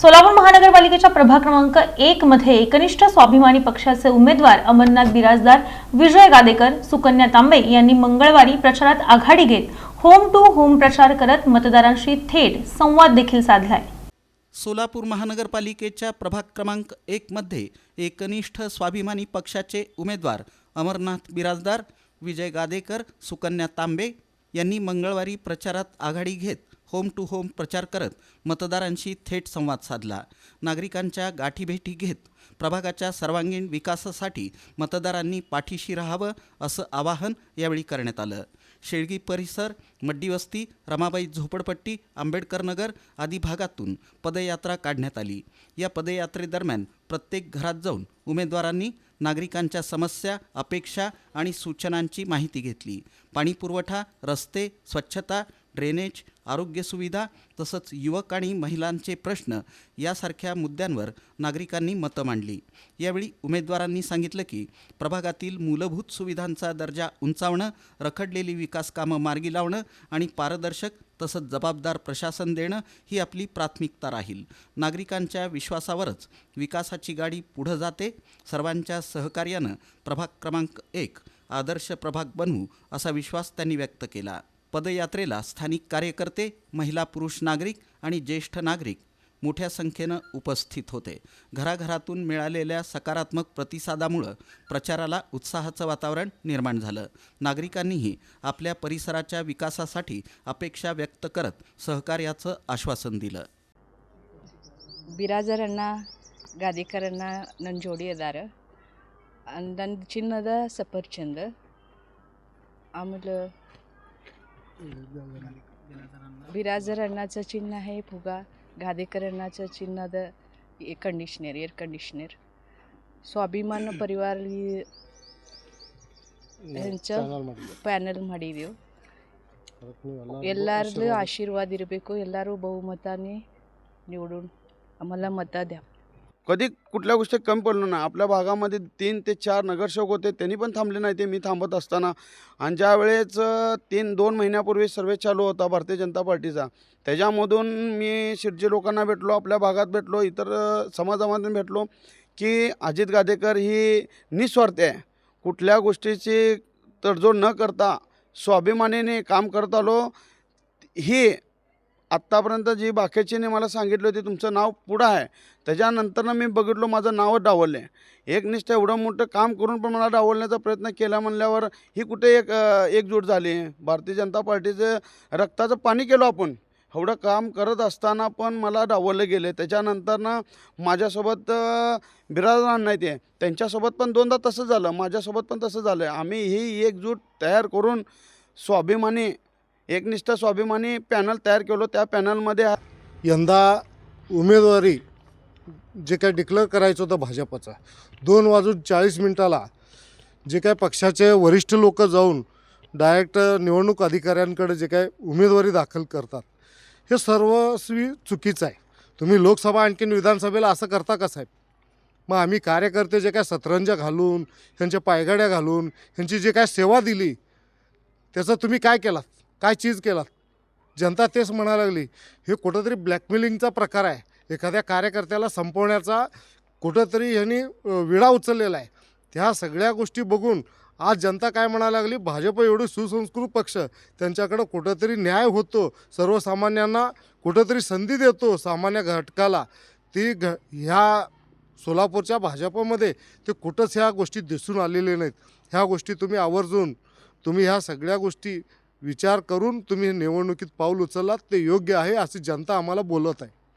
सोलापूर महानगरपालिकेच्या प्रभाग क्रमांक एक मध्ये एकनिष्ठ स्वाभिमानी पक्षाचे उमेदवार अमरनाथ बिराजदार विजय गादेकर सुकन्या तांबे यांनी मंगळवारी प्रचारात आघाडी घेत होम टू होम प्रचार करत मतदारांशी थेट संवाद देखील साधलाय. सोलापूर महानगरपालिकेच्या प्रभाग क्रमांक एकमध्ये एकनिष्ठ स्वाभिमानी पक्षाचे उमेदवार अमरनाथ बिराजदार विजय गादेकर सुकन्या तांबे यांनी मंगळवारी प्रचारात आघाडी घेत होम टू होम प्रचार करत मतदारांशी थेट संवाद साधला. नागरिकांच्या गाठीभेटी घेत प्रभागाच्या सर्वांगीण विकासासाठी मतदारांनी पाठीशी राहावं असं आवाहन यावेळी करण्यात आलं. शेळगी परिसर मड्डीवस्ती रमाबाई झोपडपट्टी आंबेडकर नगर आदी भागातून पदयात्रा काढण्यात आली. या पदयात्रेदरम्यान प्रत्येक घरात जाऊन उमेदवारांनी नागरिकांच्या समस्या अपेक्षा आणि सूचनांची माहिती घेतली. पाणीपुरवठा रस्ते स्वच्छता ड्रेनेज आरोग्य सुविधा तसंच युवक आणि महिलांचे प्रश्न यासारख्या मुद्द्यांवर नागरिकांनी मतं मांडली. यावेळी उमेदवारांनी सांगितलं की प्रभागातील मूलभूत सुविधांचा दर्जा उंचावणं रखडलेली विकास कामं मार्गी लावणं आणि पारदर्शक तसंच जबाबदार प्रशासन देणं ही आपली प्राथमिकता राहील. नागरिकांच्या विश्वासावरच विकासाची गाडी पुढं जाते. सर्वांच्या सहकार्यानं प्रभाग क्रमांक एक आदर्श प्रभाग बनवू असा विश्वास त्यांनी व्यक्त केला. पदयात्रेला स्थानिक कार्यकर्ते महिला पुरुष नागरिक आणि ज्येष्ठ नागरिक मोठ्या संख्येनं उपस्थित होते. घराघरातून मिळालेल्या सकारात्मक प्रतिसादामुळं प्रचाराला उत्साहाचं वातावरण निर्माण झालं. नागरिकांनीही आपल्या परिसराच्या विकासासाठी अपेक्षा व्यक्त करत सहकार्याचं आश्वासन दिलं. बिराजरांना गादीकरांना नंजोडीदार चिन्हद सफरचंद आमलं बिराजरणाचं चिन्ह आहे फुगा. गादेकरणाचं चिन्ह द कंडिशनर एअर कंडिशनर स्वाभिमान परिवार ह्यांचं ಪ್ಯಾನೆಲ್ ಮಾಡಿದೆವು ಎಲ್ಲರದ್ದು ಆಶೀರ್ವಾದ ಇರಬೇಕು ಎಲ್ಲರೂ ಬಹುಮತಾನೇ निवडून आम्हाला ಮತ द्या कधी कुठल्या गोष्टी कमी पडलो नाही आपल्या भागामध्ये तीन ते चार नगरसेवक होते त्यांनी पण थांबले नाही ते मी थांबत असताना. आणि ज्यावेळेस तीन दोन महिन्यापूर्वी सर्वे चालू होता भारतीय जनता पार्टीचा त्याच्यामधून मी शिर्जी लोकांना भेटलो आपल्या भागात भेटलो इतर समाजामधून भेटलो की अजित गादेकर ही निस्वार्थ आहे. कुठल्या गोष्टीची तडजोड न करता स्वाभिमानीने काम करत आलो. ही आत्तापर्यंत जी बाकीचीने मला सांगितलं होती तुमचं नाव पुढं आहे. त्याच्यानंतरनं मी बघितलो माझं नावच डावलले एक निष्ठ एवढं मोठं काम करून पण मला डावलण्याचा प्रयत्न केला म्हणल्यावर ही कुठे एक एकजूट झाली. भारतीय जनता पार्टीचं रक्ताचं पाणी केलो आपण. एवढं काम करत असताना पण मला डावललं गेले त्याच्यानंतरनं माझ्यासोबत अ, नाही ते. त्यांच्यासोबत पण दोनदा तसं झालं. माझ्यासोबत पण तसं झालं आम्ही ही एकजूट तयार करून स्वाभिमानी एकनिष्ठ स्वाभिमानी पॅनल तयार केलो. त्या पॅनलमध्ये यंदा उमेदवारी जे काय डिक्लेअर करायचं होतं भाजपचं दोन वाजून चाळीस मिनटाला जे काय पक्षाचे वरिष्ठ लोक जाऊन डायरेक्ट निवडणूक अधिकाऱ्यांकडे जे काय उमेदवारी दाखल करतात हे सर्वस्वी चुकीचं आहे. तुम्ही लोकसभा आणखीन विधानसभेला असं करता का साहेब? मग आम्ही कार्यकर्ते जे काय सतरंजा घालून ह्यांच्या पायगाड्या घालून ह्यांची जे काय सेवा दिली त्याचं तुम्ही काय केलात? काय चीज केलात जनता तेच म्हणायला लागली हे कुठंतरी ब्लॅकमेलिंगचा प्रकार आहे. एखाद्या कार्यकर्त्याला संपवण्याचा कुठंतरी ह्यांनी विडा उचललेला आहे. त्या सगळ्या गोष्टी बघून आज जनता काय म्हणायला लागली भाजप एवढी सुसंस्कृत पक्ष त्यांच्याकडं कुठंतरी न्याय होतो सर्वसामान्यांना कुठंतरी संधी देतो सामान्य घटकाला. ती घ ह्या सोलापूरच्या भाजपमध्ये ते कुठंच ह्या गोष्टी दिसून आलेल्या नाहीत. ह्या गोष्टी तुम्ही आवर्जून तुम्ही ह्या सगळ्या गोष्टी विचार करून तुम्ही निवडणुकीत पाऊल उचललात ते योग्य आहे अशी जनता आम्हाला बोलत आहे.